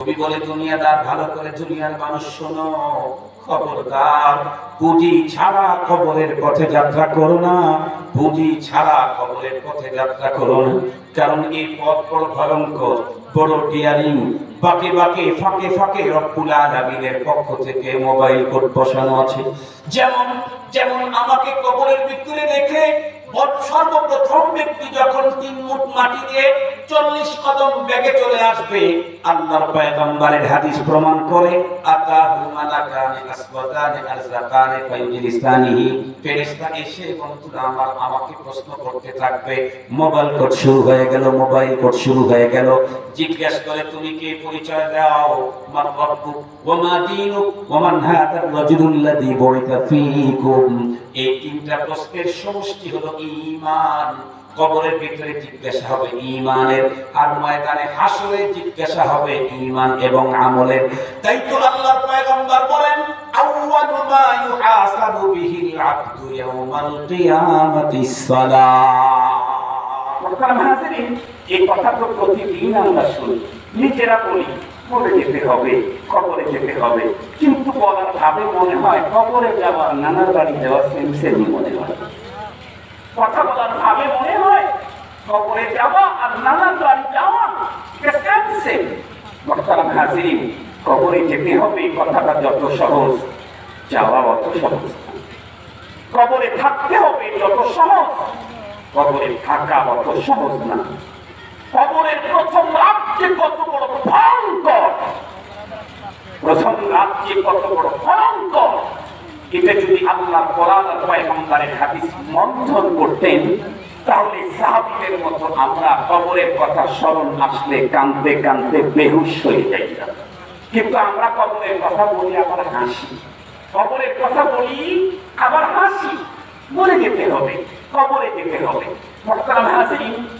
কবি বলে, দুনিয়াদার ভালো করে দুনিয়ার মানুষ শোনো। খবরদার, পুঁজি ছাড়া কবরের পথে যাত্রা করো না। পুঁজি ছাড়া কবরের পথে যাত্রা করো না। কারণ এই পথ বড় ভয়ঙ্কর, বড় ডিয়ারিং বাকে বাকে, ফাঁকে ফাঁকে রব্বুল আলামিনের পক্ষ থেকে মোবাইল কোড বসানো আছে। যেমন যেমন আমাকে কবরের ভিতরে রেখে সর্বপ্রথম ব্যক্তি যখন তিন মুঠ মাটি দিয়ে চল্লিশ কদম বেগে চলে আসবে, আল্লাহর পয়গম্বরের হাদিস প্রমাণ করে ফেরেশতা এসে, বন্ধুরা, আমার আমাকে প্রশ্ন করতে থাকবে। মোবাইল কোড শুরু হয়ে গেল, মোবাইল কোড শুরু হয়ে গেল। জিজ্ঞেস করে, তুমি কে? পরিচয় দাও। মান রব্বুক ওয়া মা দীনুক ওয়া বুইতা ফীকুম। এই তিনটা প্রশ্নের সমষ্টি হলো ঈমান। কবরের ভিতরে জিজ্ঞাসা হবে ঈমানের, আর ময়দানে হাসরে জিজ্ঞাসা হবে ঈমান এবং আমলের। তাই তো আল্লাহর পয়গম্বর বলেন, আউয়ালু মা ইউহাসাবু বিহিল আবদু ইয়াউমাল কিয়ামাতিস সালাহ এই কথা তো প্রতিদিন আমরা শুনি। নিজেরা বলি মরে যেতে হবে, কবরে যেতে হবে। কিন্তু বলার ভাবে মনে হয় কবরে যাওয়া নানার বাড়ি যাওয়া সেম সেমই মনে হয়। কথা বলার ভাবে মনে হয় কবরে যাওয়া আর নানার বাড়ি যাওয়া সেম সেম মোহতারাম হাজিরিন কবরে যেতে হবে কথাটা যত সহজ, যাওয়া অত সহজ। কবরে থাকতে হবে যত সহজ, কবরে থাকা অত সহজ না। কবরের প্রথম রাজ্যে কত বড় ভয়ঙ্কর। প্রথম রাজ্যে কত বড় ভয়ঙ্কর। এটা যদি আল্লাহ কোরআন আর পয়গম্বরের হাদিস মন্থন করতেন, তাহলে সাহাবীদের মতো আমরা কবরের কথা স্মরণ আসলে কানতে কানতে বেহুশ হয়ে যাইতাম। কিন্তু আমরা কবরের কথা বলি আবার হাসি। কবরের কথা বলি আবার হাসি। মরে যেতে হবে, কবরে যেতে হবে। মোহতারাম হাসিন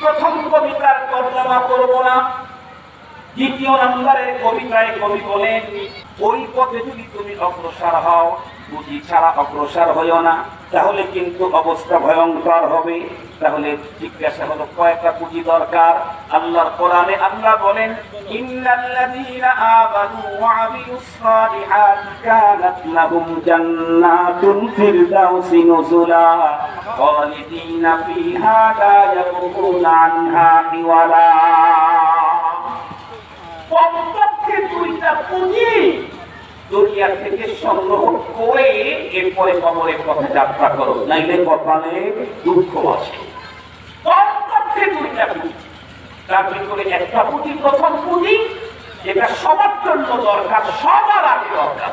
প্রথম কবিতার তর্জমা করব না। দ্বিতীয় নম্বরের কবিতায় কবি বলেন, ওই পথে যদি তুমি অগ্রসর হও বুঝি ছাড়া অগ্রসর হইও না। তাহলে কিন্তু অবস্থা ভয়ঙ্কর হবে। তাহলে জিজ্ঞাসা হলো, কয়টা পুঁজি দরকার? আল্লাহর কোরআনে আল্লাহ বলেন, ইন্নাল্লাযীনা আমানু ওয়া আমিলুস সালিহাতি কানাত লাহুম ফিরদাউসি নুজুলা খালিদিনা ফিহা লা ইয়াবগুনা আনহা হিওয়ালা কমপক্ষে দুইটা পুঁজি দুনিয়া থেকে সংগ্রহ করে এরপরে কবরের পথে যাত্রা করো, নাইলে কপালে দুঃখ আছে কমপক্ষে দুইটা পুঁজি তার ভিতরে একটা পুঁজি প্রথম পুঁজি যেটা সবার দরকার সবার আগে দরকার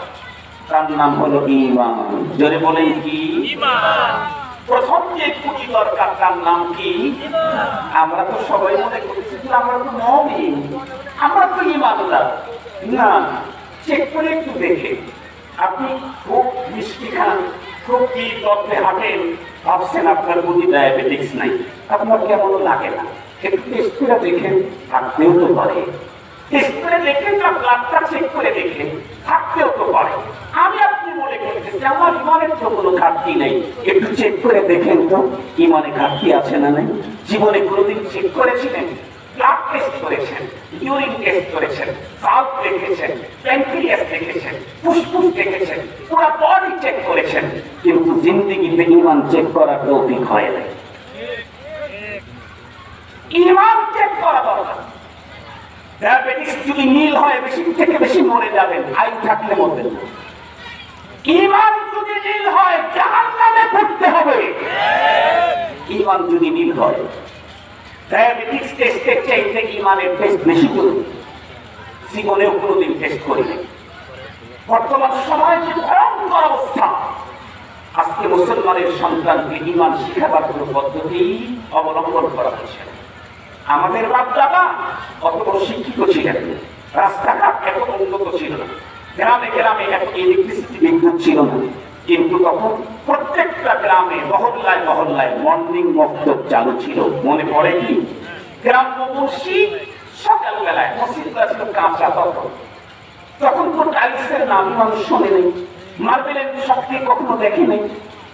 তার নাম হলো ইমান জোরে বলেন কি প্রথম যে পুঁজি দরকার তার নাম কি আমরা তো সবাই মনে করছি আমরা তো মমিন আমরা তো ইমানদার। না, চেক করে একটু দেখে। আপনি খুব মিষ্টি খান। কি তত্ত্বে হাঁটেন ভাবছেন আপনার নাই। আপনার কেমন লাগে না? দেখেন, থাকতেও তো পারে। করে দেখেন না ব্লাডটা চেক করে দেখেন, থাকতেও তো পারে। আমি আপনি মনে করতেছি আমার ইমানের তো কোনো ঘাটতি নেই। একটু চেক করে দেখেন তো, ইমানে ঘাটতি আছে না নাই? জীবনে কোনোদিন চেক করেছিলেন? ব্লাড টেস্ট করেছেন ইউরিন টেস্ট করেছেন সাল্ট দেখেছেন প্যানক্রিয়াস দেখেছেন, ফুসফুস দেখেছেন, পুরো বডি চেক করেছেন, কিন্তু জিন্দিগিতে ইমান চেক করা তৌফিক হয় নাই। ইমান চেক করা দরকার। ডায়াবেটিস যদি নীল হয়, বেশি থেকে বেশি মরে যাবেন আই থাকলে মরবেন না। ইমান যদি নীল হয় জাহান নামে পড়তে হবে। ইমান যদি নীল হয় ডায়াবেটিস টেস্টের চাইতে ইমানের টেস্ট বেশি করুন। জীবনেও কোনোদিন টেস্ট করিনি বর্তমান সময় যে ভয়ঙ্কর অবস্থা। আজকে মুসলমানের সন্তানকে ইমান শিখাবার কোনো পদ্ধতি অবলম্বন করা হচ্ছে না। আমাদের বাপ দাদা অত বড় শিক্ষিত ছিলেন রাস্তাঘাট এত উন্নত ছিল না। গ্রামে গ্রামে এত ইলেকট্রিসিটি বিদ্যুৎ ছিল না। কিন্তু তখন প্রত্যেকটা গ্রামে মহল্লায় মহল্লায় মর্নিং মক্তব চালু ছিল। মনে পড়ে কি? গ্রাম্য মসজিদ সকালবেলায় মসজিদটা ছিল কাঁচা তখন। তখন তো টাইলসের নাম মানুষ শোনে নেই। মার্বেলের শক্তি কখনো দেখে নেই।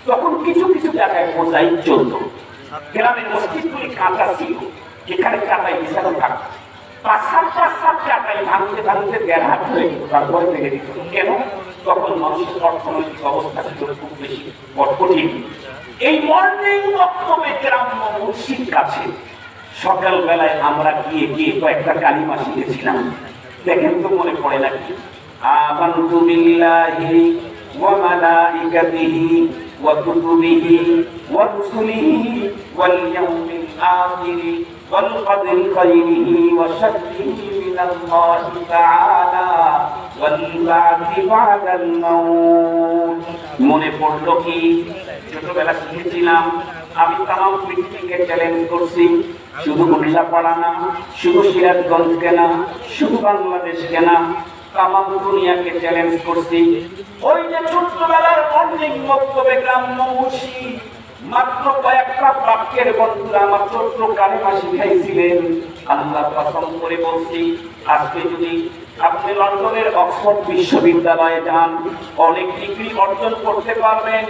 তখন কিছু কিছু জায়গায় মোজাইক চলত। গ্রামের মসজিদগুলি কাঁচা ছিল। যেখানে কাঁটাই বিছানো থাকতো। পাঁচ সাত পাঁচ সাত কাঁটাই ভাঙতে ভাঙতে দেড় হাত যেত তারপরে থেকে দিত। কেন? তখন মানুষের অর্থনৈতিক অবস্থা ছিল খুব বেশি কঠিন এই মর্নিং বক্তব্যে গ্রাম্য মসজিদ কাছে সকাল বেলায় আমরা গিয়ে গিয়ে কয়েকটা কালিমা শিখেছিলাম। দেখেন তো মনে পড়ে নাকি আমানতু বিল্লাহি ওয়া মালাইকাতিহি ওয়া কুতুবিহি ওয়া রুসুলিহি ওয়াল ইয়াউমিল আখিরি ওয়াল কদরি খাইরিহি ওয়া শাররিহি তাআলা ওয়াল বা'থি বা'দাল মাউত মনে পড়ল কি? ছোটবেলা শিখেছিলাম, আমি তাম পৃথিবীকে চ্যালেঞ্জ করছি। শুধু পাড়া না, শুধু সিরাজগঞ্জ কেনা, শুধু বাংলাদেশ কেনা তাম দুনিয়াকে চ্যালেঞ্জ করছি। ওই যে ছোট্টবেলার মর্নিং বক্তব্যে গ্রাম্য মাত্র কয়েকটা বাক্যের বন্ধুরা আমার ছোট্ট কালিমা শিখাইছিলেন। আল্লাহ কসম করে বলছি, আজকে যদি আপনি লন্ডনের অক্সফোর্ড বিশ্ববিদ্যালয়ে যান, অনেক ডিগ্রি অর্জন করতে পারবেন,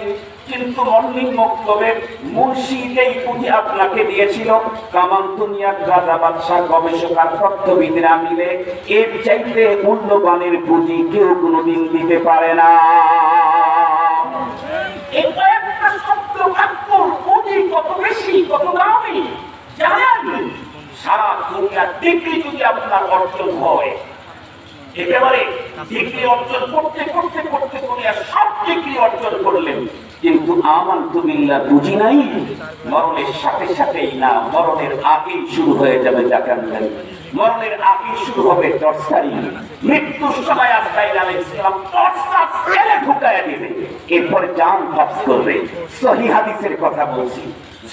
কিন্তু মর্নিং মক্তবের মুর্শিদেই পুঁজি আপনাকে দিয়েছিল। কামান দুনিয়ার রাজা বাদশাহ গবেষক আর তত্ত্ববিদরা মিলে এর চাইতে মূল্যবানের পুঁজি কেউ কোনোদিন দিতে পারে না। পুঁজি কত বেশি কত দামি জানেন? সারা দুনিয়ার ডিগ্রি যদি আপনার অর্জন হয় একেবারে ডিগ্রি অর্জন করতে করতে করতে দুনিয়ার সব ডিগ্রি অর্জন করলেন কিন্তু আমার তুমিল্লা বুঝি নাই, মরণের সাথে সাথেই না, মরণের আগেই শুরু হয়ে যাবে জাকান্দারি মরণের আগেই শুরু হবে টর্চারি। মৃত্যুর সময় আজরাইল আলাইহিস সালাম টর্চার ছেলে ঢুকায়া দিবে। এরপরে জান কবজ করবে। সহি হাদিসের কথা বলছি।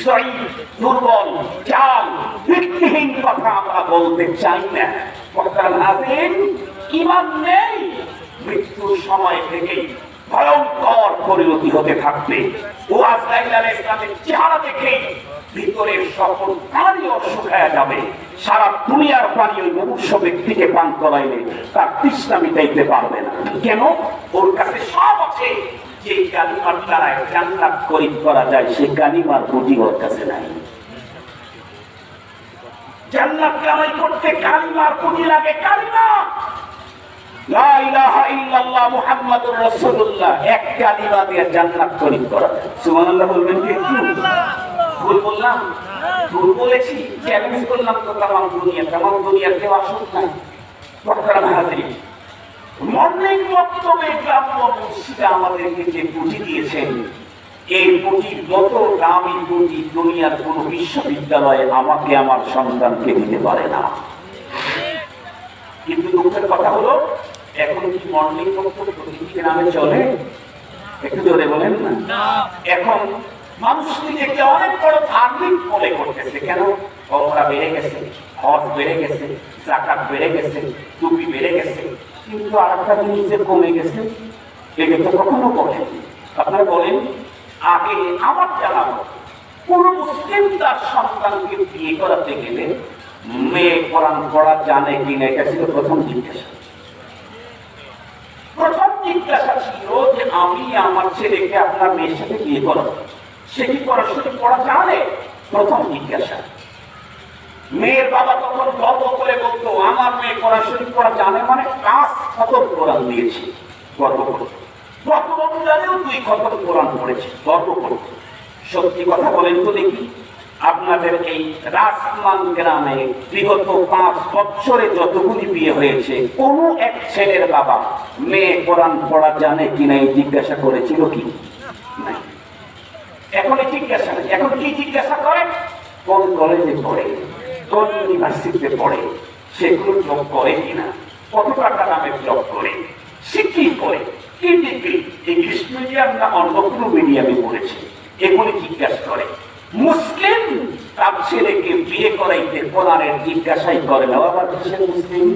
সহি, দুর্বল চাল ভিত্তিহীন কথা আমরা বলতে চাই না। কথা হাজির ইমান নেই, মৃত্যুর সময় থেকেই ভয়ঙ্কর পরিণতি হতে থাকবে। ও আলাইহিস চেহারা দেখেই ভিতরের সকল পানিও শুকায়া যাবে। সারা দুনিয়ার পানি ওই মুমূর্ষ ব্যক্তিকে পান করাইলে তার তৃষ্ণা মিটাইতে পারবে না। কেন? ওর কাছে সব আছে। যে কালিমার দ্বারা জান্নাত করিম করা যায় সেই কালিমার পুঁজি ওর কাছে নাই। জান্নাত কামাই করতে কালিমার পুঁজি লাগে কালিমা। আমাদেরকে যে পুঁজি দিয়েছেন, এই পুঁজির মতো দামি পুঁজি দুনিয়ার কোন বিশ্ববিদ্যালয়ে আমাকে আমার সন্তানকে দিতে পারে না। কিন্তু দুঃখের কথা হলো এখন কি মর্নিং প্রতিটি নামে চলে। একটু জোরে বলেন না। এখন মানুষ নিজেকে অনেক বড় ধার্মিক মনে করতেছে। কেন? ওরা বেড়ে গেছে, হজ বেড়ে গেছে জাকাত বেড়ে গেছে, টুপি বেড়ে গেছে। কিন্তু আর একটা জিনিস যে কমে গেছে, এটা তো কখনো কমে আপনারা বলেন, আগে আমার জানা কোন মুসলিম তার সন্তানকে বিয়ে করাতে গেলে মেয়ে কোরআন পড়া জানে কিনা এটা ছিল প্রথম জিজ্ঞাসা। প্রথম জিজ্ঞাসা ছিল যে আমি আমার ছেলেকে আপনার মেয়ের সাথে বিয়ে করাবো। সে কি পড়াশোনা পড়া জানে? প্রথম জিজ্ঞাসা। মেয়ের বাবা তখন গর্ব করে বলতো আমার মেয়ে পড়াশোনা পড়া জানে মানে কাজ খতম কোরআন দিয়েছে। গর্ব করতো গত রমজানেও দুই খতম কোরআন পড়েছে। গর্ব করতো সত্যি কথা বলেন তো দেখি। আপনাদের এই রাসমান গ্রামে বিগত পাঁচ বছরে যতগুলি বিয়ে হয়েছে, কোন এক ছেলের বাবা মেয়ে কোরআন পড়া জানে কিনা এই জিজ্ঞাসা করেছিল কি। এখন জিজ্ঞাসা। এখন কি জিজ্ঞাসা করে কোন কলেজে পড়ে, কোন ইউনিভার্সিটিতে পড়ে, সেগুলো জব করে কিনা কত টাকা দামে জব করে, সে করে, কি ডিগ্রি ইংলিশ মিডিয়াম না অন্য কোনো মিডিয়ামে পড়েছে, এগুলি জিজ্ঞাসা করে মুসলিম তার ছেলেকে বিয়ে করাইতে কোরআনের জিজ্ঞাসাই করে না। ও আবার কিসের মুসলিম?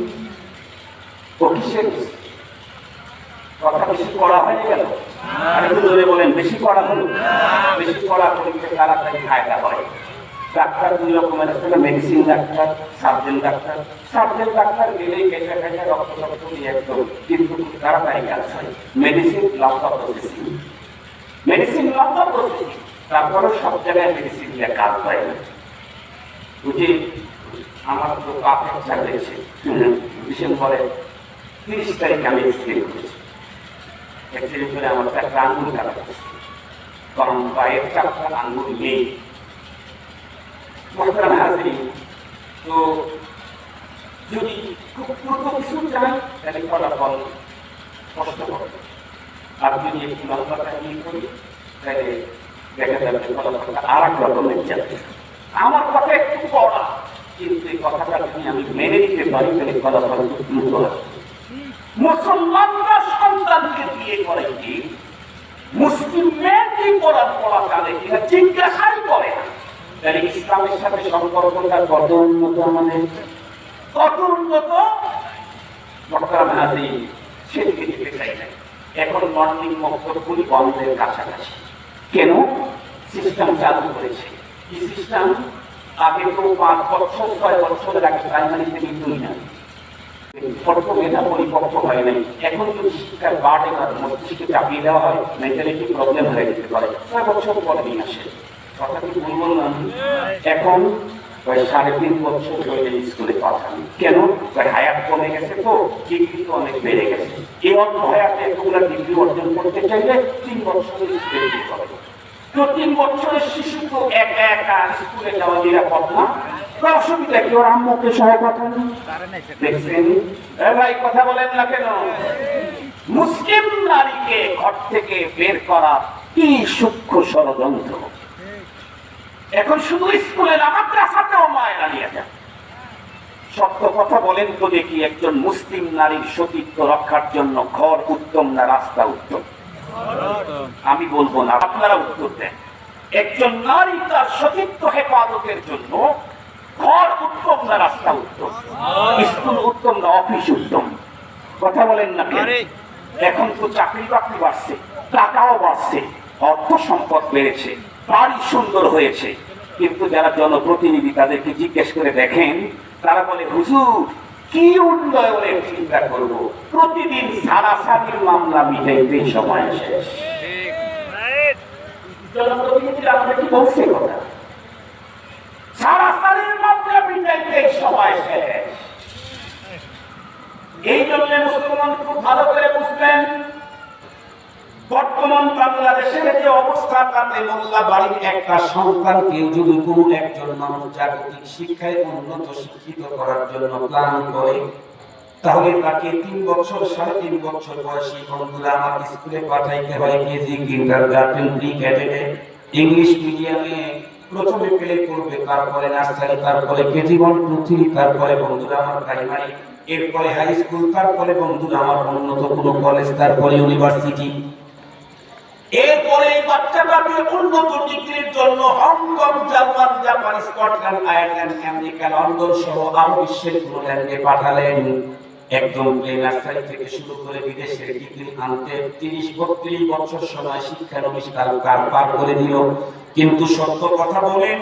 ও কিসের? কথা বেশি পড়া হয়ে গেল একটু বলেন, বেশি পড়া হলো বেশি পড়া করলে তাড়াতাড়ি ফায়দা হয়। ডাক্তার দুই রকমের আছে medicine doctor surgeon doctor. Surgeon doctor গেলেই কেটে কেটে রক্ত রক্ত নিয়ে একদম কিন্তু তাড়াতাড়ি কাজ হয়। মেডিসিন লম্বা প্রসেসিং মেডিসিন লম্বা প্রসেসিং তারপরে সব জায়গায় মেডিসিন দিয়ে কাজ হয়। না বুঝি? আমার তো পা ফ্র্যাকচার হয়েছে ডিসেম্বরে তিরিশ তারিখে আমি এক্সিডেন্ট করেছি। এক্সিডেন্ট করে আমার একটা আঙুল কাটা গেছে কারণ পায়ের চারটা আঙুল নেই। হাজিরিন, তো যদি খুব দ্রুত কিছু চাই তাহলে ফলাফল কষ্ট আর যদি একটু লম্বা টাইম করি তাহলে দেখা ফলাফলটা আর আমার কথা একটু পড়া কিন্তু এই কথাটা যদি আমি মেনে নিতে পারি, তাহলে ফলাফল মুসলমানরা সন্তানকে বিয়ে করে কি? মুসলিম মেয়েকে পড়ার পড়াকালে কিনা জিজ্ঞাসাই করে না। ইসলামের সাথে সম্পর্কটা কত উন্নত আমাদের কত উন্নত মক্কার হাজি সেদিকে এখন মর্নিং মক্তবগুলি বন্ধের কাছাকাছি। কেন? সিস্টেম চালু করেছে। কি সিস্টেম আগে তো পাঁচ বছর, ছয় বছরের আগে প্রাইমারিতে না নাই। এখন শিক্ষার দেওয়া হয় মেন্টালিটি প্রবলেম হয়ে যেতে পারে। বছর আসে। ভুল বললাম? এখন সাড়ে তিন বছর কেন? হায়াত কমে গেছে তো, ডিগ্রি তো অনেক বেড়ে গেছে। এই অল্প হায়াতে ডিগ্রি অর্জন করতে চাইলে তিন বছরের স্কুলে তো তিন বছরের শিশু তো একা একা স্কুলে যাওয়া নিরাপদ না। কি? কথা দেখছেন? ভাই, কথা বলেন না কেন? মুসলিম নারীকে ঘর থেকে বের করা কি সূক্ষ্ম ষড়যন্ত্র? এখন শুধু স্কুলে না, মাদ্রাসাতেও মায়েরা নিয়ে যান। সত্য কথা বলেন তো দেখি একজন মুসলিম নারীর সতীত্ব রক্ষার জন্য ঘর উত্তম না রাস্তা উত্তম আমি বলব না আপনারা উত্তর দেন। একজন নারী তার সতীত্ব হেফাজতের জন্য ঘর উত্তম না রাস্তা উত্তম? স্কুল উত্তম না অফিস উত্তম? কথা বলেন না? এখন তো চাকরি বাকরি বাড়ছে টাকাও বাড়ছে অর্থ সম্পদ বেড়েছে বাড়ি সুন্দর হয়েছে। কিন্তু যারা জনপ্রতিনিধি তাদেরকে জিজ্ঞেস করে দেখেন তারা বলে হুজুর কি উন্নয়নের চিন্তা করব? প্রতিদিন সারাসারির মামলা মিটাইতে সময় শেষ। জনপ্রতিনিধিরা আমাদের কি বলছে কথা সারাসারির মামলা মিটাইতে সময় শেষ এই জন্য মুসলমান খুব ভালো করে বুঝবেন বর্তমান বাড়ির একটা যদি কোনো একজন মানুষ জাগতিক শিক্ষায় উন্নত শিক্ষিত করার জন্য করে, তাহলে তাকে তিন বছর, সাড়ে তিন বছর বয়সী বন্ধুরা আমার স্কুলে পাঠাইতে হয় কেজি ইংলিশ মিডিয়ামে প্রথমে প্লে করবে, তারপরে নার্সারি, তারপরে কেজি ওয়ান, টু, থ্রি, তারপরে বন্ধুরা আমার প্রাইমারি, এরপরে হাই স্কুল, তারপরে বন্ধুরা আমার উন্নত কোনো কলেজ, তারপরে ইউনিভার্সিটি। এরপরে এই বাচ্চাটাকে উন্নত ডিগ্রির জন্য Hong Kong, German, Japan, Scotland, Ireland, America, London সহ আরও বিশ্বের কোনো ল্যান্ডে পাঠালেন একদম নার্সারি থেকে শুরু করে বিদেশের ডিগ্রি আনতে তিরিশ, বত্রিশ বছর সময় শিক্ষানবিষ্কার কার পার করে দিল। কিন্তু সত্য কথা বলেন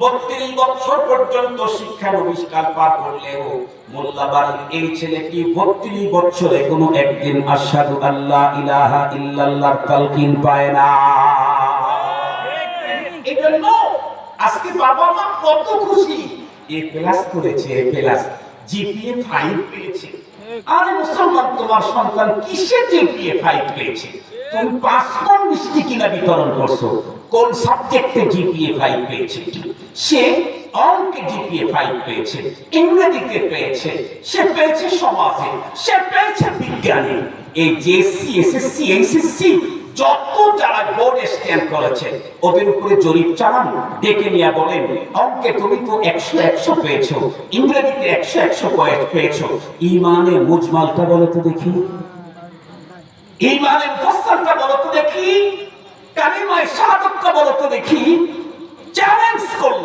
বত্রিশ বছর পর্যন্ত শিক্ষানবিষ্কার পার করলেও মোল্লা বাড়ির এই ছেলেটি বত্রিশ বছরে কোনো একদিন আশহাদু আল্লাহ ইলাহা ইল্লাল্লাহর তালকিন পায় না? এই জন্য আজকে বাবা মা কত খুশি। এ প্লাস করেছে, এ প্লাস জিপিএ ফাইভ পেয়েছে। আরে মুসলমান, তোমার সন্তান কিসে জিপিএ ফাইভ পেয়েছে? তুমি পাঁচ মিষ্টি কিনা বিতরণ করছ। কোন সাবজেক্টে জিপিএ ফাইভ পেয়েছে? সে অঙ্কে জিপিএ ফাইভ পেয়েছে, ইংরেজিতে পেয়েছে, সে পেয়েছে সমাজে, সে পেয়েছে বিজ্ঞানে। এই জেসি এসএসসি এইচএসসি যত যারা বোর্ড স্ট্যান্ড করেছে, ওদের উপরে জরিপ চালান, ডেকে নিয়ে বলেন, অঙ্কে তুমি তো একশো একশো পেয়েছ, ইংরেজিতে একশো একশো পেয়েছ, ইমানে মুজমালটা বলো তো দেখি। ইমানের ফসলটা বলো তো দেখি। কালিমায় শাহাদতটা বলো তো দেখি চ্যালেঞ্জ করল।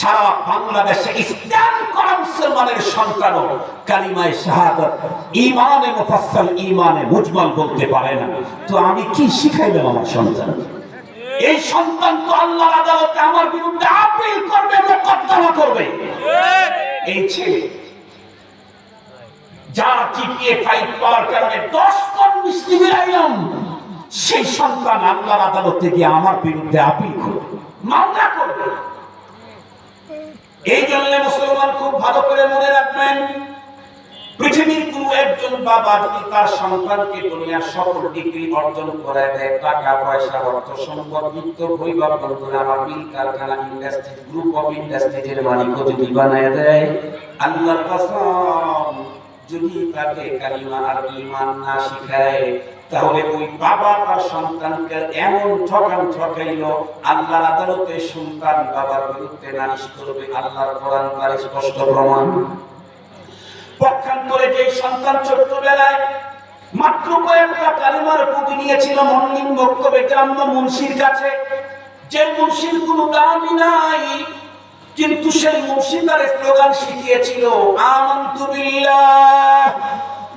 সারা বাংলাদেশে ইসলাম করা মুসলমানের সন্তানও কালিমায় শাহাদত ইমানে মুফাসসাল ইমানে মুজমাল বলতে পারে না। তো আমি কি শিখাইলাম আমার সন্তান? এই সন্তান তো আল্লাহর আদালতে আমার বিরুদ্ধে আপিল করবে, মোকদ্দমা করবে। এই ছেলে যার জিপিএ ফাইভ পাওয়ার কারণে দশ পন মিষ্টি বিলাইলাম সেই সন্তান আল্লাহর আদালতে গিয়ে আমার বিরুদ্ধে আপিল করবে। মামলা করবে। এই জন্য মুসলমান খুব ভালো করে মনে রাখবেন, পৃথিবীর কোন একজন বাবা যদি তার সন্তানকে দুনিয়ার সকল ডিগ্রি অর্জন করে দেয়, টাকা, পয়সা, অর্থ সম্পদ, বিত্ত, বৈভব আমার মিল কারখানা ইন্ডাস্ট্রি গ্রুপ অফ ইন্ডাস্ট্রিজের মালিকও যদি বানায় দেয়, আল্লাহর কসম, যদি তাকে কালিমা আর ঈমান না শিখায় তাহলে ওই বাবা তার সন্তানকে এমন ঠকান ঠকাইলো, আল্লাহর আদালতে সন্তান বাবার বিরুদ্ধে নালিশ করবে, আল্লাহর কোরআন তার স্পষ্ট প্রমাণ। পক্ষান্তরে যে সন্তান ছোট্টবেলায় মাত্র কয়েকটা কালিমার পুঁতি নিয়েছিল মন্দির বক্তব্যে গ্রাম্য মুন্সির কাছে। যে মুন্সির কোনো দামই নাই, কিন্তু সেই মুন্সি স্লোগান শিখিয়েছিল, আমন্তু বিল্লাহ।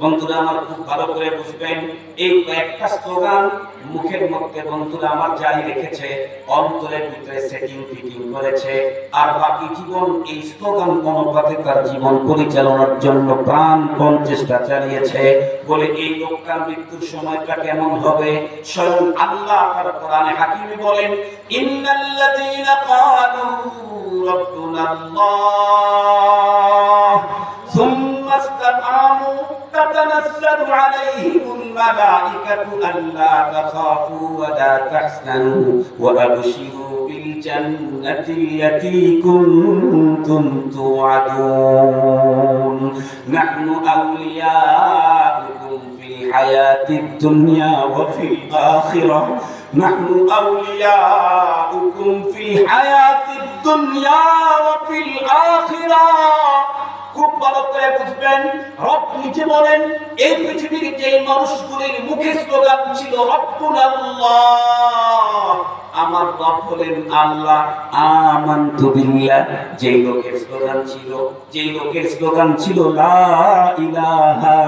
বন্ধুরা, আমার খুব ভালো করে বুঝবেন, এই কয়েকটা স্লোগান মুখের মধ্যে বন্ধুরা আমার জারি রেখেছে, অন্তরের ভিতরে সেটিং ফিটিং করেছে, আর বাকি জীবন এই স্লোগান অনুপাতে তার জীবন পরিচালনার জন্য প্রাণপণ চেষ্টা চালিয়েছে। বলে, এই লোকটার মৃত্যুর সময়টা কেমন হবে? স্বয়ং আল্লাহ তার কোরআনে হাকিমে বলেন, ইন্নাল্লাযীনা ক্বালু রাব্বুনা আল্লাহ تتنزل عليهم الملائكة ألا تخافوا ولا تحزنوا وأبشروا بالجنة التي كنتم توعدون. نحن أولياؤكم في الحياة الدنيا وفي الآخرة. نحن أولياؤكم في الحياة الدنيا وفي الآخرة. খুব ভালো করে বুঝবেন। রব নিজে বলেন, এই পৃথিবীর যে মানুষগুলির মুখে স্লোগান ছিল রব্বুল আল্লাহ আমার রব হলেন আল্লাহ। আমানতু বিল্লাহ যে লোকের স্লোগান ছিল যে লোকের স্লোগান ছিল, লা ইলাহা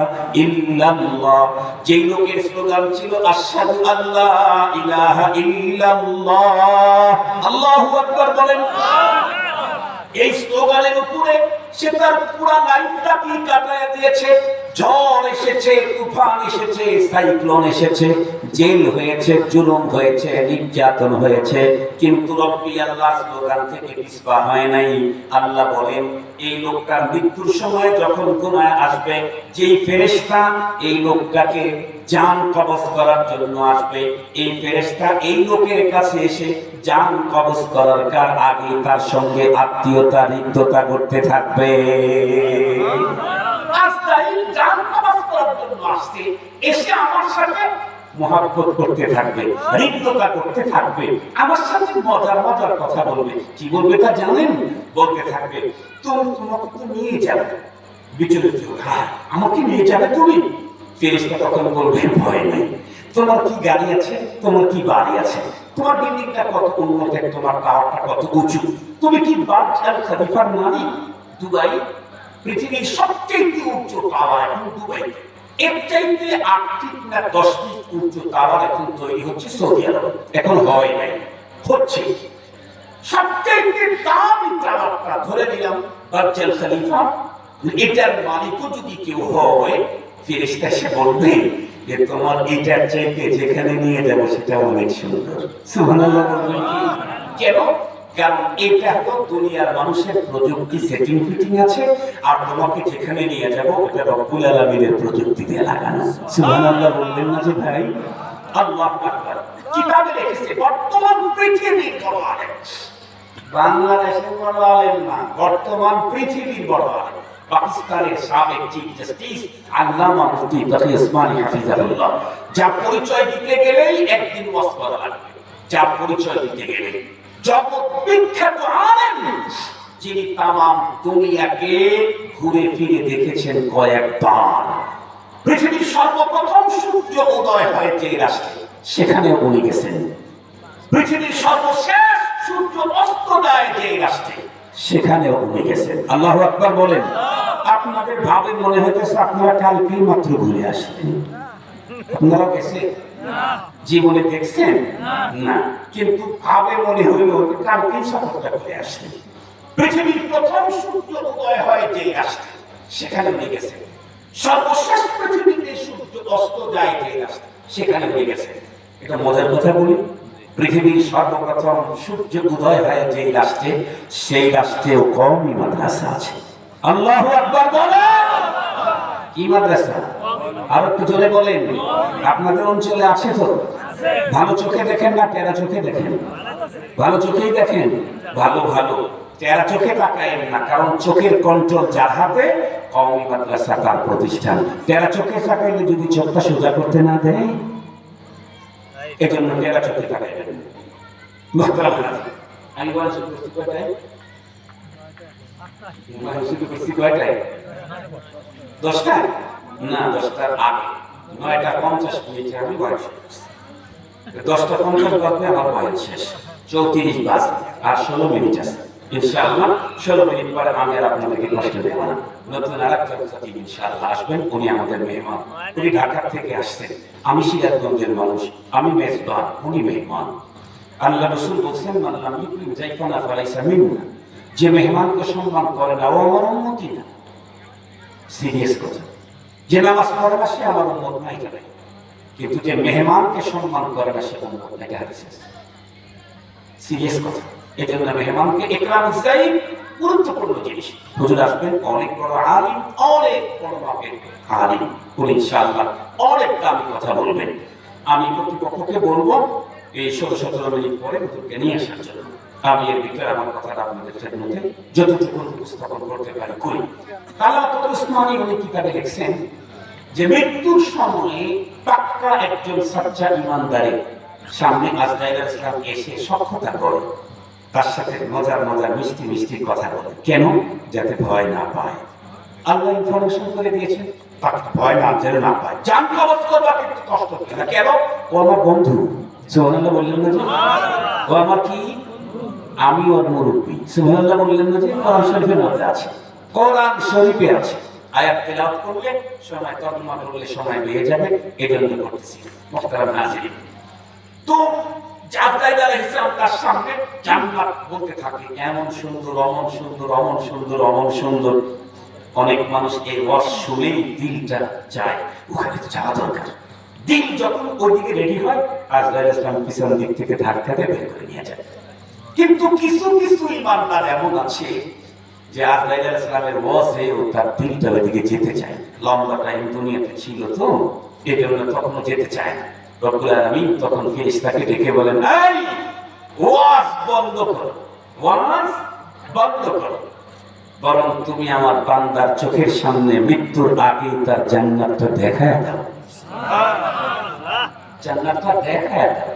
ইল্লাল্লাহ যে লোকের স্লোগান ছিল, আশহাদু আল্লা ইলাহা ইল্লাল্লাহ আল্লাহু আকবার বলেন। এই স্লোগানের উপরে সে তার পুরা লাইফটা কি কাটায় দিয়েছে? ঝড় এসেছে, তুফান এসেছে, সাইক্লোন এসেছে, জেল হয়েছে, জুলুম হয়েছে, নির্যাতন হয়েছে, কিন্তু রব্বি আল্লাহ স্লোগান থেকে পিছপা হয় নাই। আল্লাহ বলেন, এই লোকটার মৃত্যুর সময় যখন গুনায় আসবে, যেই ফেরেশতা এই লোকটাকে জান কবজ করার জন্য আসবে, এই ফেরেশতা এই লোকের কাছে এসে জান কবজ করার কার আগে তার সঙ্গে আত্মীয়তা রিক্ততা করতে থাকবে। আমাকে নিয়ে যাবে তুমি? তখন বলবে, ভয় নেই। তোমার কি গাড়ি আছে? তোমার কি বাড়ি আছে? তোমার বিল্ডিংটা কত উন্নত, তোমার টাওয়ারটা কত উঁচু? তুমি কি আল খলিফার দুবাই পৃথিবীর সবচেয়ে উচ্চ টাওয়ার এখন দুবাইতে এর চাইতে না দশ ফিট উঁচু টাওয়ার এখন তৈরি হচ্ছে সৌদি আরব। এখন হয় নাই, হচ্ছে। সবচেয়ে দামি টাওয়ারটা ধরে নিলাম বার্জ আল খলিফা। এটার মালিকও যদি কেউ হয়, ফেরেশতা সে বলবে যে তোমার এটার চাইতে যেখানে নিয়ে যাব সেটা অনেক সুন্দর। কেন? কারণ এটা তো দুনিয়ার মানুষের প্রযুক্তি সেটিং ফিটিং আছে, আর তোমাকে যেখানে নিয়ে যাব এটা রব্বুল প্রযুক্তি দিয়ে লাগানো। সুবহানাল্লাহ বললেন না যে ভাই? আল্লাহ কিতাবে লিখেছে, বর্তমান পৃথিবীর বড় আলেম। বাংলাদেশের বড় আলেম না, বর্তমান পৃথিবীর বড় আলেম। পাকিস্তানের সাবেক চিফ জাস্টিস আল্লামা মুফতি হাফিজাহুল্লাহ। যা পরিচয় দিতে গেলেই একদিন ওয়াজ লাগবে। যা পরিচয় দিতে গেলে জগৎ বিখ্যাত আলেম, যিনি তামাম দুনিয়াকে ঘুরে ফিরে দেখেছেন কয়েকবার। পৃথিবীর সর্বপ্রথম সূর্য উদয় হয় যে রাষ্ট্রে, সেখানে উনি গেছেন। পৃথিবীর সর্বশেষ সূর্য অস্ত যায় যে রাষ্ট্রে সেখানেও উনি গেছেন। আল্লাহ আকবার বলেন, আপনাদের ভাবে মনে হইতেছে আপনারা কালকেই মাত্র ঘুরে আসলেন আপনারা গেছে জীবনে দেখছেন? না। কিন্তু ভাবে মনে হইল কালকেই সফরটা করে আসলেন পৃথিবীর প্রথম সূর্য উদয় হয় যে রাষ্ট্রে সেখানে উনি গেছেন। সর্বশেষ পৃথিবীতে সূর্য অস্ত যায় যে রাষ্ট্রে সেখানে উনি গেছেন। এটা মজার কথা বলি, পৃথিবীর সর্বপ্রথম সূর্য উদয় হয় যে রাষ্ট্রে সেই রাষ্ট্রেও কমই মাদ্রাসা আছে। আল্লাহ আকবার বলেন! কি মাদ্রাসা? আর একটু জোরে বলেন। আপনাদের অঞ্চলে আছে তো? ভালো চোখে দেখেন না টেরা চোখে দেখেন? ভালো চোখেই দেখেন? ভালো ভালো। তেরা চোখে তাকায়েন না কারণ চোখের কন্ট্রোল যার হাতে মাদ্রাসা তার প্রতিষ্ঠান। তেরা চোখে তাকাইলে যদি চোখটা সোজা করতে না দেয় এজন্য তেরা চোখে তাকাইবেন আমি বলছি কয়টায়? মহানসিদ্ধ দশটা না, দশটার আগে। নয়টা পঞ্চাশ মিনিটে আমি বয়স দশটা পঞ্চাশ বাজলে আমার বয়স শেষ। চৌত্রিশ বাজে আর ষোলো মিনিট আছে। ইনশাআল্লাহ, ষোলো মিনিট পরে আমি আর আপনাদেরকে কষ্ট না। নতুন আর একটা ইনশাআল্লাহ আসবেন। উনি আমাদের মেহমান। উনি ঢাকার থেকে আসছেন। আমি সিরাজগঞ্জের মানুষ। আমি মেজবান। উনি মেহমান। আল্লাহ রসুল বলছেন আল্লাহ ইকরিম জাইফানা ফালাইসা মিন্না। যে মেহমানকে সম্মান করে না, ও আমার উন্মতি না। সিরিয়াস কথা। যে নামাজ পড়ে না সে আমার উন্মত নাই জানে। কিন্তু যে মেহমানকে সম্মান করে না সে উন্মত নাই হাদিস সিরিয়াস কথা। মেহমানকে একরাম গুরুত্বপূর্ণ জিনিস। হুজুর আসবেন, অনেক বড় আলিম, অনেক বড় মাপের আলিম। উনি ইনশাআল্লাহ অনেক দামি কথা বলবেন। আমি কর্তৃপক্ষকে বলব, এই ষোলো সতেরো মিনিট পরে হুজুরকে নিয়ে আসার জন্য। আমি এর ভিতরে আমার কথাটা আপনাদের যতটুকু উপস্থাপন করতে পারি করি। আল্লাহ উসমানী উনি কিতাবে লিখছেন যে মৃত্যুর সময়ে পাক্কা একজন সাচ্চা ইমানদারের সামনে আজরাইল ইসলাম এসে সক্ষতা করে। তার সাথে মজার মজার মিষ্টি মিষ্টি কথা বলে। কেন? যাতে ভয় না পায়। আল্লাহ ইনফরমেশন করে দিয়েছেন। তাকে ভয় না, যেন না পায়। জান কবজ করবা কিন্তু কষ্ট হবে না। কেন? ও আমার বন্ধু। সুবহানাল্লাহ বললেন না ও আমার কি? আমি ওর মুরব্বী। সুবহানাল্লাহ বললেন না যে? কোরআন শরীফের মধ্যে আছে। কোরআন শরীফে আছে। আয়াত তেলাওয়াত করলে সময় তর্জমা করলে সময় বেড়ে যাবে, এজন্য করতেছি। মুহতারাম নাজিরিন। তো জাবরাইল আলাইহিস তার সামনে জান্নাত বলতে থাকে, এমন সুন্দর, অমন সুন্দর অমন সুন্দর অমন সুন্দর। অনেক মানুষ এই ওয়াজ শুনেই দিলটা চায়, ওখানে তো যাওয়া দরকার। দিন যখন ওইদিকে রেডি হয়, আজরাইল ইসলাম পিছন দিক থেকে ধাক্কাতে বের করে নিয়ে যায়। কিন্তু কিছু কিছু ইমানদার এমন আছে যে আজরাইল ইসলামের ওয়াজে ও তার দিলটা ওইদিকে যেতে চায়। লম্বা টাইম দুনিয়াতে ছিল তো এই জন্য তখনও যেতে চায় না। রব্বুল আলামিন তখন ফেরেশতাকে ডেকে বলেন, এই, ওয়াজ বন্ধ করো, ওয়াজ বন্ধ করো। বরং তুমি আমার বান্দার চোখের সামনে মৃত্যুর আগে তার জান্নাতটা দেখায় দাও। জান্নাতটা দেখায় দাও।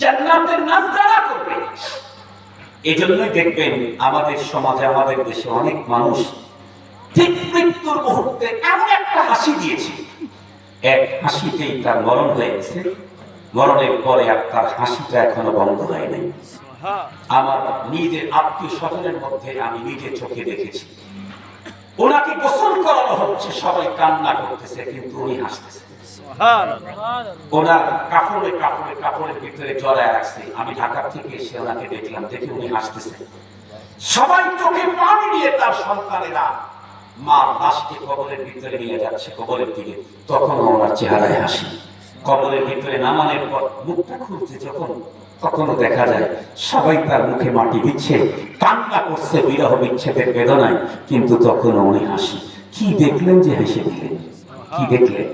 জান্নাতের নাজারা করবে এই জন্যই দেখবেন আমাদের সমাজে, আমাদের দেশে অনেক মানুষ ঠিক মৃত্যুর মুহূর্তে এমন একটা হাসি দিয়েছে। এক হাসিতেই তার মরণ হয়ে গেছে। মরণের পরে আর তার হাসিটা এখনও বন্ধ হয় নাই। আমার নিজের আত্মীয় স্বজনের মধ্যে আমি নিজের চোখে দেখেছি। ওনাকে গোসল করানো হচ্ছে, সবাই কান্না করতেছে, কিন্তু উনি হাসতেছে। ওনার কাপড়ে কাপড়ে কাপড়ের ভিতরে জড়ায় আমি ঢাকা থেকে এসে ওনাকে দেখলাম, দেখে উনি হাসতেছে। সবাই চোখে পানি নিয়ে তার সন্তানেরা মা লাশকে কবরের ভিতরে নিয়ে যাচ্ছে, কবরের দিকে। তখন ওনার চেহারায় হাসি। কবরের ভিতরে পর মুখটা খুলছে যখন, তখনও দেখা যায়, সবাই তার মুখে মাটি দিচ্ছে, কান্না করছে, বিরহ বিচ্ছেদের বেদনায়। কিন্তু তখনও উনি হাসি। কি দেখলেন যে হেসে দিলেন? কি দেখলেন?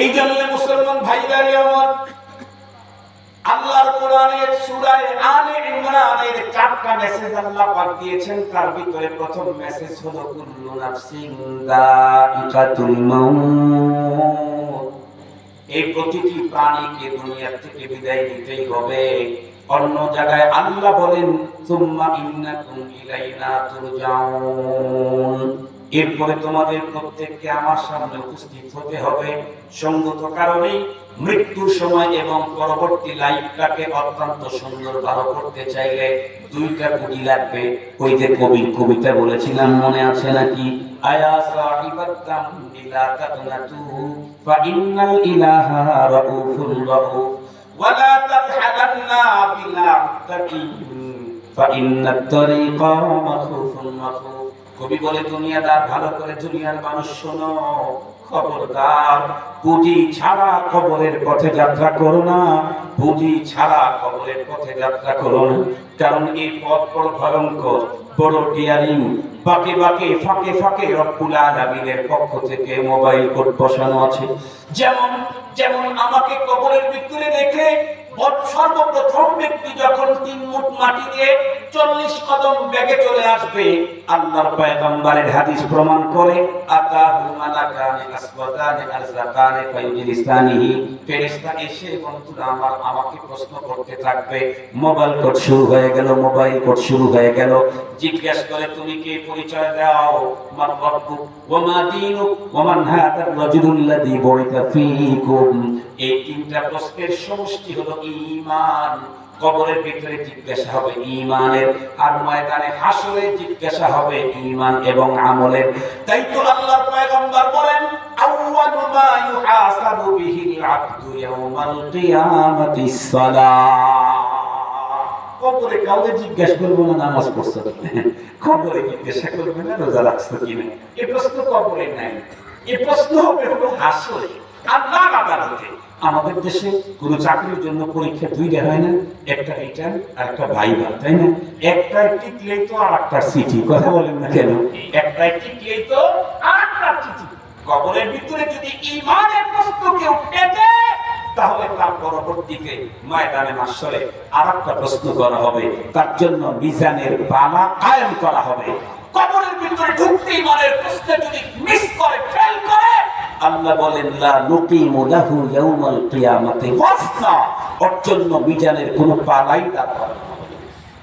এই জন্য মুসলমান ভাইদারি আমার, আল্লাহর কোরআনের সূরায় আলে ইমরানের চারটা মেসেজ আল্লাহ পাক দিয়েছেন। তার ভিতরে প্রথম মেসেজ হলো, কুল্লু নাফসিন দাইকাতুল মাউত। এই প্রতিটি প্রাণীকে দুনিয়া থেকে বিদায় নিতেই হবে। অন্য জায়গায় আল্লাহ বলেন, সুম্মা ইন্নাকুম ইলাইনা তুরজাউন। এরপরে তোমাদের প্রত্যেককে আমার সামনে উপস্থিত হতে হবে সঙ্গত কারণেই মৃত্যুর সময় এবং পরবর্তী লাইফটাকে অত্যন্ত সুন্দর ভালো করতে চাইলে দুইটা পুঁজি লাগবে ওই যে কবির কবিতা বলেছিলাম মনে আছে নাকি আয়া সাহিবাত দামবি লা তাকনাতু ফা ইন্নাল ইলাহা রাউফুর রাউফ ولا تبحثن بلا متقين فإن الطريق مخوف مخوف কবি বলে, দুনিয়াদার ভালো করে দুনিয়ার মানুষ শোনো। খবরদার, পুঁজি ছাড়া খবরের পথে যাত্রা করো না। পুঁজি ছাড়া খবরের পথে যাত্রা করো না। কারণ এই পথ বড় ভয়ঙ্কর। বাকে বাকে, ফাঁকে ফাঁকে রব্বুল পক্ষ থেকে মোবাইল কোড বসানো আছে। যেমন যেমন আমাকে কবরের ভিতরে রেখে সর্বপ্রথম ব্যক্তি যখন তিন মাটি দিয়ে চল্লিশ কদম বেগে চলে আসবে, আল্লাহর হাদিস প্রমাণ করে ফায়ুজিলিসানিহি ফেরেশতা এসে বন্ধুরা আমার, আমাকে প্রশ্ন করতে থাকবে। মোবাইল কোড শুরু হয়ে গেল, মোবাইল কোড শুরু হয়ে গেল। জিজ্ঞেস করে, তুমি কে পরিচয় দাও? মান রব্বুক ওয়া মা দীনুক ওয়া মান হাদার রাজুলুল্লাযী বুইতা ফীকুম। এই তিনটা প্রশ্নের সমষ্টি হলো ঈমান। কবরের ভিতরে জিজ্ঞাসা হবে ঈমানের আর ময়দানে হাসরে জিজ্ঞাসা হবে ঈমান এবং আমলের। তাই তো আল্লাহর পয়গম্বর বলেন, আউয়ালু মা ইউহাসাবু বিহিল আবদু ইয়াউমাল কিয়ামাতি সালাহ। কবরে কাউকে জিজ্ঞাসা করব না নামাজ পড়ছো কবরে জিজ্ঞাসা করবে না, রোজা রাখছো কিনা? এই প্রশ্ন কবরে নাই। এই প্রশ্ন হবে হলো হাসরে। আল্লাহ আদালতে। আমাদের দেশে কোনো চাকরির জন্য পরীক্ষা দুইটা হয় না, একটা রিটার্ন আর একটা ভাইবা তাই না? একটা টিকলেই তো আর একটা সিটি কথা বলেন না কেন? একটা টিকলেই তো আর একটা চিঠি। কবরের ভিতরে যদি ইমানের প্রশ্ন কেউ পেতে তাহলে তার পরবর্তীতে ময়দানে মাসরে আর একটা প্রশ্ন করা হবে, তার জন্য মিজানের বালা কায়েম করা হবে। কবরের ভিতরে প্রশ্ন যদি মিস করে ফেল করে, আল্লাহ বলেন, লা নুকিমু লাহু ইয়াউমাল ওয়াসনা ওর জন্য মিজানের কোনো পালাই তার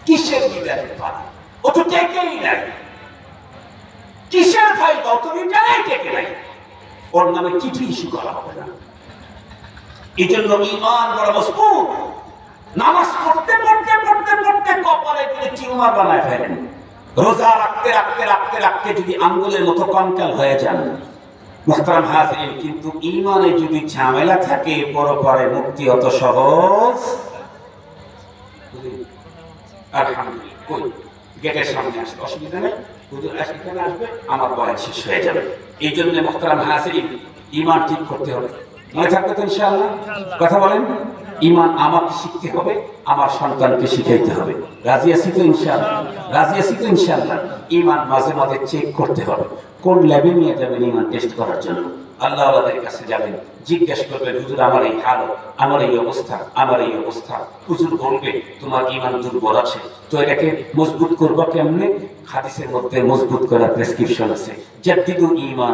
কিসের মিজানের পালা ও তো টেকেই নাই কিসের ভাই? অত মিজানেই টেকে নাই ওর নামে চিঠি ইস্যু করা হবে না। এই জন্য ইমান বড় মজবুত। নামাজ পড়তে পড়তে পড়তে পড়তে কপালে যদি টিউমার বানায় ফেলেন, রোজা রাখতে রাখতে রাখতে রাখতে যদি আঙ্গুলের মতো কঙ্কাল হয়ে যান, মোহতারাম হাজির কিন্তু ইমানে যদি ঝামেলা থাকে, পরপরে মুক্তি অত সহজ গেটের সামনে আসবে, অসুবিধা নেই। হুজুর আসবে আমার বয়স শেষ হয়ে যাবে। এই জন্য মোহতারাম হাজির ইমান ঠিক করতে হবে। মনে থাকবে তো কথা বলেন ইমান আমাকে শিখতে হবে, আমার সন্তানকে শিখাইতে হবে। রাজি তো রাজি তো ইমান মাঝে মাঝে চেক করতে হবে। কোন ল্যাবে নিয়ে যাবেন ইমান টেস্ট করার জন্য? আল্লাহ আল্লাহদের কাছে যাবেন, জিজ্ঞেস করবেন, হুজুর, আমার এই হালত আমার এই অবস্থা, আমার এই অবস্থা। হুজুর বলবে, তোমার ইমান দুর্বল আছে। তো এটাকে মজবুত করব কেমনে? হাদিসের মধ্যে মজবুত করার প্রেসক্রিপশন আছে। করো।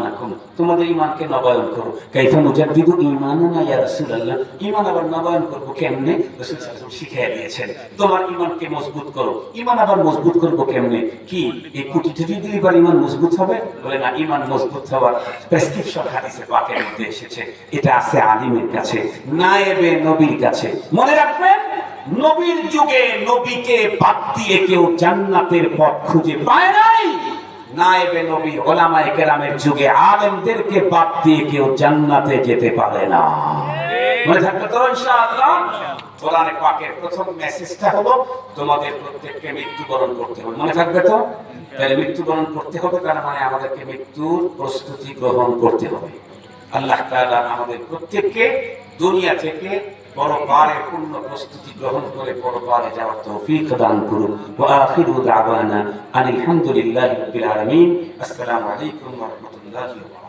করো। হবে? বলে না, ঈমান মজবুত প্রেসক্রিপশন এটা আছে আলিমের কাছে, নায়েবে নবীর কাছে। মনে রাখবেন নবীর যুগে নবীকে বাদ দিয়ে কেউ জান্নাতের পথ খুঁজে পায় নাই। প্রথম মেসেজটা হলো, তোমাদের প্রত্যেককে মৃত্যুবরণ করতে হবে। মনে থাকবে তো? করতে হবে, তার মানে আমাদেরকে মৃত্যুর প্রস্তুতি গ্রহণ করতে হবে। আল্লাহ আমাদের প্রত্যেককে দুনিয়া থেকে পরপারে পূর্ণ প্রস্তুতি গ্রহণ করে পরপারে যাওয়ার তৌফিক দান করুন। ওয়া আখিরু দাওয়ানা আনিল হামদুলিল্লাহি রাব্বিল আলামিন। আসসালামু আলাইকুম ওয়া রাহমাতুল্লাহি ওয়া বারাকাতুহু।